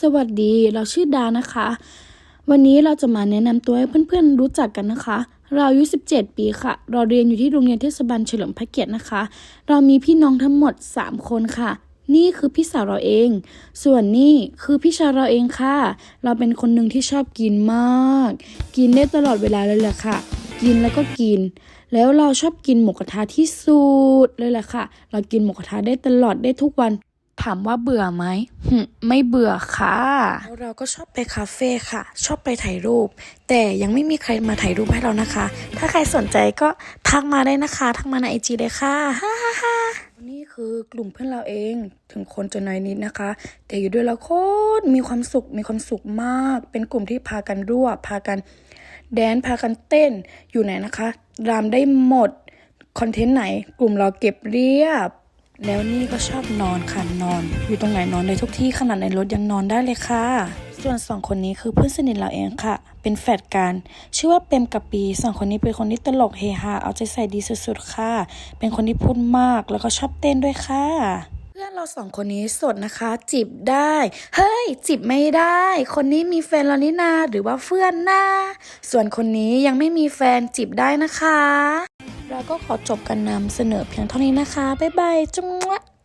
สวัสดีเราชื่อดานะคะ วันนี้เราจะมาแนะนำตัวให้เพื่อนๆรู้จักกันนะคะ เราอายุ 17 ปีค่ะ เราเรียนอยู่ที่โรงเรียนเทศบาลเฉลิมพระเกียรตินะคะ เรามีพี่น้องทั้งหมด 3 คนค่ะ นี่คือพี่สาวเราเอง ส่วนนี่คือพี่ชายเราเองค่ะ เราเป็นคนหนึ่งที่ชอบกินมาก กินได้ตลอดเวลาเลยแหละค่ะกินแล้วก็กิน แล้วเราชอบกินหมูกระทะที่สุดเลยแหละค่ะ เรากินหมูกระทะได้ตลอดได้ทุกวัน ถามว่าเบื่อไหมหึไม่เบื่อค่ะแล้วเราก็ชอบไปคาเฟ่ค่ะ ชอบไปถ่ายรูป แต่ยังไม่มีใครมาถ่ายรูปให้เรานะคะ ถ้าใครสนใจก็ทักมาได้นะคะ ทักมาในไอจีเลยค่ะฮ่าฮ่าฮ่านี่คือกลุ่มเพื่อนเราเองถึงคนจะน้อยนิดนะคะ แต่อยู่ด้วยแล้วโคตรมีความสุขมีความสุขมาก เป็นกลุ่มที่พากันรั่ว พากันแดนพากันเต้นอยู่ไหนนะคะรามได้หมดคอนเทนต์ไหน กลุ่มเราเก็บเรียบ แล้วนี่ก็ชอบนอนค่ะนอน อยู่ตรงไหนนอนได้ทุกที่ขนาดในรถยังนอนได้เลยค่ะ ส่วนสองคนนี้คือเพื่อนสนิทเราเองค่ะ เป็นแฟดกันชื่อว่าเปมกับปีสองคนนี้เป็นคนที่ตลกเฮฮาเอาใจใส่ดีสุดๆค่ะ เป็นคนที่พูดมากแล้วก็ชอบเต้นด้วยค่ะเพื่อนเราสองคนนี้สดนะคะ จีบได้ เฮ้ย จีบไม่ได้ คนนี้มีแฟนแล้วนี่นาหรือว่าเพื่อนนาส่วนคนนี้ยังไม่มีแฟนจีบได้นะคะ เราก็ขอจบการนำเสนอเพียงเท่านี้นะคะ บ๊ายบายจุ๊มะ